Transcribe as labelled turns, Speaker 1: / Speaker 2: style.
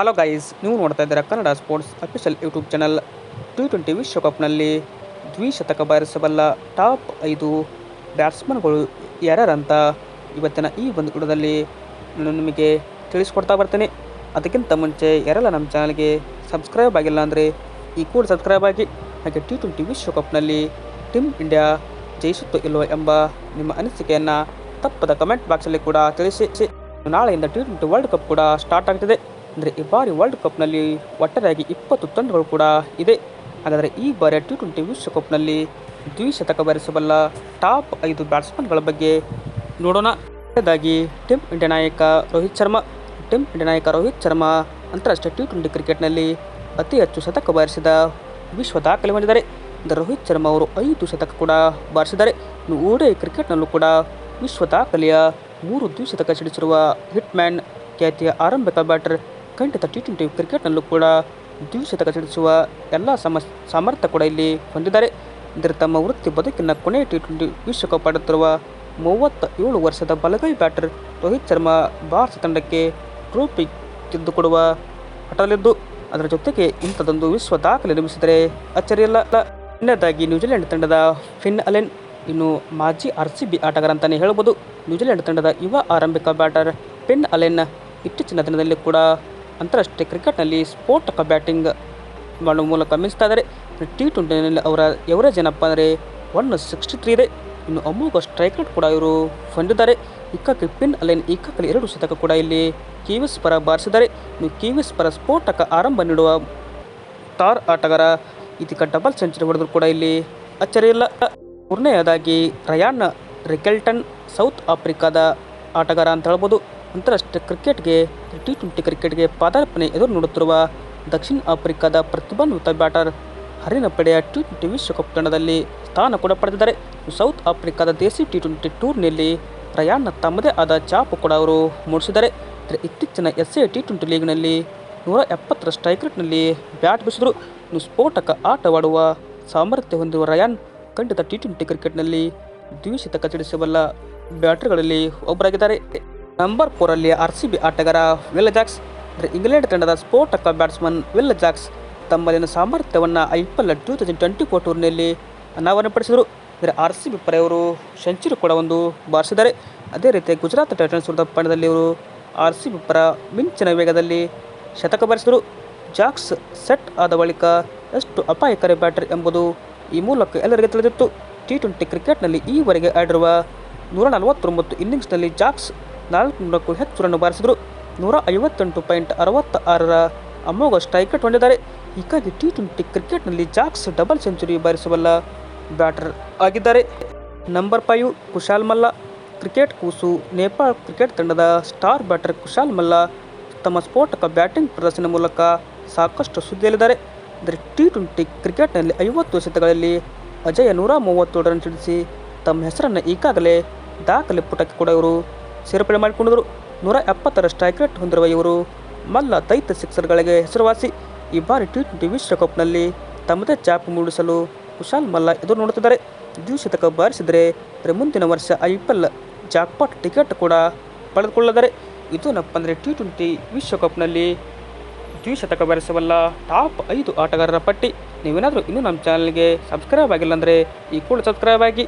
Speaker 1: Hello guys, ನೀವು ನೋಡ್ತಾ ಇದ್ದೀರಾ Kannada sports official YouTube channel. T twenty ವಿಶ್ವಕಪ್ನಲ್ಲಿ ದ್ವಿಶತಕ ಬಾರಿಸಬಲ್ಲ ಟಾಪ್ ಐದು ಬ್ಯಾಟ್ಸ್ಮನ್ಗಳು ಯಾರ್ಯಾರಂತ ಇವತ್ತಿನ ಈ ಒಂದು ವಿಡಿಯೋದಲ್ಲಿ ನಾನು ನಿಮಗೆ ತಿಳಿಸ್ಕೊಡ್ತಾ ಬರ್ತೇನೆ. ಅದಕ್ಕಿಂತ ಮುಂಚೆ ಯಾರೆಲ್ಲ ನಮ್ಮ ಚಾನಲ್ಗೆ ಸಬ್ಸ್ಕ್ರೈಬ್ ಆಗಿಲ್ಲ ಅಂದರೆ ಈ ಕೂಡ ಸಬ್ಸ್ಕ್ರೈಬ್ ಆಗಿ, ಹಾಗೆ ಟಿ ಟ್ವೆಂಟಿ ವಿಶ್ವಕಪ್ನಲ್ಲಿ ಟೀಮ್ ಇಂಡಿಯಾ ಜಯಿಸುತ್ತೋ ಇಲ್ಲವೋ ಎಂಬ ನಿಮ್ಮ ಅನಿಸಿಕೆಯನ್ನು ತಪ್ಪದ ಕಮೆಂಟ್ ಬಾಕ್ಸಲ್ಲಿ ಕೂಡ ತಿಳಿಸಿ. ನಾಳೆಯಿಂದ ಟಿ ಟ್ವೆಂಟಿ ವರ್ಲ್ಡ್ ಕಪ್ ಕೂಡ ಸ್ಟಾರ್ಟ್ ಆಗ್ತಿದೆ. ಅಂದರೆ ಈ ಬಾರಿ ವರ್ಲ್ಡ್ ಕಪ್ನಲ್ಲಿ ಒಟ್ಟಾರೆಯಾಗಿ ಇಪ್ಪತ್ತು ತಂಡಗಳು ಕೂಡ ಇದೆ. ಹಾಗಾದರೆ ಈ ಬಾರಿಯ ಟಿ ಟ್ವೆಂಟಿ ವಿಶ್ವಕಪ್ನಲ್ಲಿ ದ್ವಿಶತಕ ಬಾರಿಸಬಲ್ಲ ಟಾಪ್ ಐದು ಬ್ಯಾಟ್ಸ್ಮನ್ಗಳ ಬಗ್ಗೆ ನೋಡೋಣ. ಮೊದಲನೇದಾಗಿ ಟೀಮ್ ಇಂಡಿಯಾ ನಾಯಕ ರೋಹಿತ್ ಶರ್ಮಾ. ಟೀಮ್ ಇಂಡಿಯಾ ನಾಯಕ ರೋಹಿತ್ ಶರ್ಮಾ ಅಂತಾರಾಷ್ಟ್ರೀಯ ಟಿ ಟ್ವೆಂಟಿ ಕ್ರಿಕೆಟ್ನಲ್ಲಿ ಅತಿ ಹೆಚ್ಚು ಶತಕ ಬಾರಿಸಿದ ವಿಶ್ವ ದಾಖಲೆ ಹೊಂದಿದ್ದಾರೆ ರೋಹಿತ್ ಶರ್ಮಾ ಅವರು ಐದು ಶತಕ ಕೂಡ ಬಾರಿಸಿದ್ದಾರೆ. ಇನ್ನು ಕ್ರಿಕೆಟ್ನಲ್ಲೂ ಕೂಡ ವಿಶ್ವ ದಾಖಲೆಯ ಮೂರು ದ್ವಿಶತಕ ಸಿಡಿಸಿರುವ ಹಿಟ್ಮ್ಯಾನ್ ಖ್ಯಾತಿಯ ಆರಂಭಿಕ ಬ್ಯಾಟರ್ ಖಂಡಿತ ಟಿ ಟ್ವೆಂಟಿ ಕ್ರಿಕೆಟ್ನಲ್ಲೂ ಕೂಡ ದ್ವಿಶತಕ ಸಿಡಿಸುವ ಎಲ್ಲ ಸಮ ಸಾಮರ್ಥ್ಯ ಕೂಡ ಇಲ್ಲಿ ಹೊಂದಿದ್ದಾರೆ. ಇದರ ತಮ್ಮ ವೃತ್ತಿ ಬದುಕಿನ ಕೊನೆಯ ಟಿ ಟ್ವೆಂಟಿ ವಿಶ್ವಕಪ್ ಆಡುತ್ತಿರುವ ಮೂವತ್ತ ಏಳು ವರ್ಷದ ಬಲಗೈ ಬ್ಯಾಟರ್ ರೋಹಿತ್ ಶರ್ಮಾ ಭಾರತ ತಂಡಕ್ಕೆ ಟ್ರೋಫಿ ತಿದ್ದುಕೊಡುವ ಹಠಲಿದ್ದು ಅದರ ಜೊತೆಗೆ ಇಂಥದೊಂದು ವಿಶ್ವ ದಾಖಲೆ ನಿರ್ಮಿಸಿದರೆ ಅಚ್ಚರಿಯಲ್ಲ. ಇನ್ನದಾಗಿ ನ್ಯೂಜಿಲೆಂಡ್ ತಂಡದ ಫಿನ್ ಅಲೆನ್, ಇನ್ನು ಮಾಜಿ ಆರ್ ಸಿ ಬಿ ಆಟಗಾರ ಅಂತಲೇ ಹೇಳ್ಬೋದು. ನ್ಯೂಜಿಲೆಂಡ್ ತಂಡದ ಯುವ ಆರಂಭಿಕ ಬ್ಯಾಟರ್ ಫಿನ್ ಅಲೆನ್ ಇತ್ತೀಚಿನ ದಿನದಲ್ಲಿ ಕೂಡ ಅಂತಾರಾಷ್ಟ್ರೀಯ ಕ್ರಿಕೆಟ್ನಲ್ಲಿ ಸ್ಫೋಟಕ ಬ್ಯಾಟಿಂಗ್ ಮಾಡುವ ಮೂಲಕ ಮಿಂಚ್ತಾ ಇದ್ದಾರೆ ಟಿ ಟ್ವೆಂಟಿನಲ್ಲಿ ಅವರ ಎವರೇಜ್ ಏನಪ್ಪ ಅಂದರೆ ಒನ್ ಸಿಕ್ಸ್ಟಿ ತ್ರೀ ಇದೆ ಇನ್ನು ಅಮೋಘ ಸ್ಟ್ರೈಕ್ ರೇಟ್ ಕೂಡ ಇವರು ಹೊಂದಿದ್ದಾರೆ. ಇಕ್ಕಕ್ಕೆ ಪಿನ್ ಅಲ್ಲೇನು ಇಕ್ಕಕ್ಕಲ್ಲಿ ಎರಡು ಶತಕ ಕೂಡ ಇಲ್ಲಿ ಕಿವಿಸ್ ಪರ ಬಾರಿಸಿದ್ದಾರೆ. ಇನ್ನು ಕಿವಿಸ್ ಪರ ಸ್ಫೋಟಕ ಆರಂಭ ನೀಡುವ ಸ್ಟಾರ್ ಆಟಗಾರ ಇದಕ್ಕೆ ಡಬಲ್ ಸೆಂಚುರಿ ಹೊಡೆದ್ರು ಕೂಡ ಇಲ್ಲಿ ಅಚ್ಚರಿಯಿಲ್ಲ. ಮೂರನೆಯದಾಗಿ ರಯಾನ್ ರಿಕೆಲ್ಟನ್, ಸೌತ್ ಆಫ್ರಿಕಾದ ಆಟಗಾರ ಅಂತ ಹೇಳ್ಬೋದು. ಅಂತಾರಾಷ್ಟ್ರೀಯ ಕ್ರಿಕೆಟ್ಗೆ ಟಿ ಟ್ವೆಂಟಿ ಕ್ರಿಕೆಟ್ಗೆ ಪಾದಾರ್ಪಣೆ ಎದುರು ನೋಡುತ್ತಿರುವ ದಕ್ಷಿಣ ಆಫ್ರಿಕಾದ ಪ್ರತಿಭಾನ್ವಿತ ಬ್ಯಾಟರ್ ಹರಿನ ಪಡೆಯ ಟಿ ಟ್ವೆಂಟಿ ವಿಶ್ವಕಪ್ ತಂಡದಲ್ಲಿ ಸ್ಥಾನ ಕೂಡ ಪಡೆದಿದ್ದಾರೆ. ಸೌತ್ ಆಫ್ರಿಕಾದ ದೇಸಿ ಟಿ ಟ್ವೆಂಟಿ ಟೂರ್ನಿಯಲ್ಲಿ ರಯಾನ್ನ ತಮ್ಮದೇ ಆದ ಚಾಪು ಕೂಡ ಅವರು ಮೂಡಿಸಿದ್ದಾರೆ. ಇತ್ತೀಚಿನ ಎಸ್ ಎ ಟಿ ಟ್ವೆಂಟಿ ಲೀಗ್ನಲ್ಲಿ ನೂರ ಎಪ್ಪತ್ತರ ಸ್ಟ್ರೈಕ್ ರೇಟ್ನಲ್ಲಿ ಬ್ಯಾಟ್ ಬೀಸಿದ್ರು. ಸ್ಫೋಟಕ ಆಟವಾಡುವ ಸಾಮರ್ಥ್ಯ ಹೊಂದಿರುವ ರಯಾನ್ ಖಂಡಿತ ಟಿ ಟ್ವೆಂಟಿ ಕ್ರಿಕೆಟ್ನಲ್ಲಿ ದ್ವಿಶತಕ ಸಿಡಿಸಬಲ್ಲ ಬ್ಯಾಟರ್ಗಳಲ್ಲಿ ಒಬ್ಬರಾಗಿದ್ದಾರೆ. ನಂಬರ್ ಫೋರಲ್ಲಿ ಆರ್ ಸಿ ಬಿ ಆಟಗಾರ ವಿಲ್ ಜಾಕ್ಸ್. ಅಂದರೆ ಇಂಗ್ಲೆಂಡ್ ತಂಡದ ಸ್ಫೋಟಕ ಬ್ಯಾಟ್ಸ್ಮನ್ ವಿಲ್ ಜಾಕ್ಸ್ ತಮ್ಮಲ್ಲಿನ ಸಾಮರ್ಥ್ಯವನ್ನು I P L two thousand twenty four ಟೂರ್ನಿಯಲ್ಲಿ ಅನಾವರಣಪಡಿಸಿದರು. ಅಂದರೆ ಆರ್ ಸಿ ಬಿ ಪರೆಯವರು ಸೆಂಚುರಿ ಕೂಡ ಒಂದು ಬಾರಿಸಿದ್ದಾರೆ. ಅದೇ ರೀತಿ ಗುಜರಾತ್ ಟೈಟನ್ಸ್ ವಿರುದ್ಧ ಪಂದ್ಯದಲ್ಲಿ ಇವರು ಆರ್ ಸಿ ಬಿ ಪರ ಮಿಂಚಿನ ವೇಗದಲ್ಲಿ ಶತಕ ಬಾರಿಸಿದರು. ಜಾಕ್ಸ್ ಸೆಟ್ ಆದ ಬಳಿಕ ಎಷ್ಟು ಅಪಾಯಕಾರಿ ಬ್ಯಾಟರ್ ಎಂಬುದು ಈ ಮೂಲಕ ಎಲ್ಲರಿಗೆ ತಿಳಿದಿತ್ತು. ಟಿ ಟ್ವೆಂಟಿ ಕ್ರಿಕೆಟ್ನಲ್ಲಿ ಈವರೆಗೆ ಆಡಿರುವ ನೂರ ನಲವತ್ತೊಂಬತ್ತು ಇನ್ನಿಂಗ್ಸ್ನಲ್ಲಿ ಜಾಕ್ಸ್ ನಾಲ್ಕುನೂರಕ್ಕೂ ಹೆಚ್ಚು ರನ್ ಬಾರಿಸಿದರು. ನೂರ ಐವತ್ತೆಂಟು ಪಾಯಿಂಟ್ ಅರವತ್ತ ಆರರ ಅಮೋಘ ಸ್ಟ್ರೈಕ್ ರೇಟ್ ಹೊಂದಿದ್ದಾರೆ. ಹೀಗಾಗಿ ಟಿ ಟ್ವೆಂಟಿ ಕ್ರಿಕೆಟ್ನಲ್ಲಿ ಜಾಕ್ಸ್ ಡಬಲ್ ಸೆಂಚುರಿ ಬಾರಿಸಬಲ್ಲ ಬ್ಯಾಟರ್ ಆಗಿದ್ದಾರೆ. Number five Kushal Malla. Cricket ಕೂಸು, ನೇಪಾಳ ಕ್ರಿಕೆಟ್ ತಂಡದ ಸ್ಟಾರ್ ಬ್ಯಾಟರ್ ಕುಶಾಲ್ ಮಲ್ಲ ತಮ್ಮ ಸ್ಫೋಟಕ ಬ್ಯಾಟಿಂಗ್ ಪ್ರದರ್ಶನ ಮೂಲಕ ಸಾಕಷ್ಟು ಸುದ್ದಿಯಲ್ಲಿದ್ದಾರೆ. ಅಂದರೆ ಟಿ ಟ್ವೆಂಟಿ ಕ್ರಿಕೆಟ್ನಲ್ಲಿ ಐವತ್ತು ಎಸೆತಗಳಲ್ಲಿ ಅಜಯ ನೂರ ಮೂವತ್ತೇಳು ರನ್ ಸಿಡಿಸಿ ತಮ್ಮ ಹೆಸರನ್ನು ಈಗಾಗಲೇ ದಾಖಲೆ ಪುಟಕ್ಕೆ ಕೂಡ ಇವರು ಸೇರ್ಪಡೆ ಮಾಡಿಕೊಂಡಿದ್ರು ನೂರ ಎಪ್ಪತ್ತರ ಸ್ಟ್ರೈಕ್ ರೇಟ್ ಹೊಂದಿರುವ ಇವರು ಮಲ್ಲ ದೈತ ಸಿಕ್ಸರ್ಗಳಿಗೆ ಹೆಸರುವಾಸಿ. ಈ ಬಾರಿ ಟಿ ಟ್ವೆಂಟಿ ವಿಶ್ವಕಪ್ನಲ್ಲಿ ತಮ್ಮದೇ ಚಾಪ್ ಮೂಡಿಸಲು ಕುಶಾಲ್ ಮಲ್ಲ ಎದುರು ನೋಡುತ್ತಿದ್ದಾರೆ. ದ್ವಿಶತಕ ಬಾರಿಸಿದರೆ ಅಂದರೆ ಮುಂದಿನ ವರ್ಷ I P L jackpot ticket ಕೂಡ ಪಡೆದುಕೊಳ್ಳದರೆ ಇದೇನಪ್ಪ ಅಂದರೆ ಟಿ ಟ್ವೆಂಟಿ ವಿಶ್ವಕಪ್ನಲ್ಲಿ ದ್ವಿಶತಕ ಬಾರಿಸಬಲ್ಲ ಟಾಪ್ ಐದು ಆಟಗಾರರ ಪಟ್ಟಿ. ನೀವೇನಾದರೂ ಇನ್ನೂ ನಮ್ಮ ಚಾನಲ್ಗೆ ಸಬ್ಸ್ಕ್ರೈಬ್ ಆಗಿಲ್ಲ ಅಂದರೆ ಈ ಕೂಡ ಸಬ್ಸ್ಕ್ರೈಬ್ ಆಗಿ.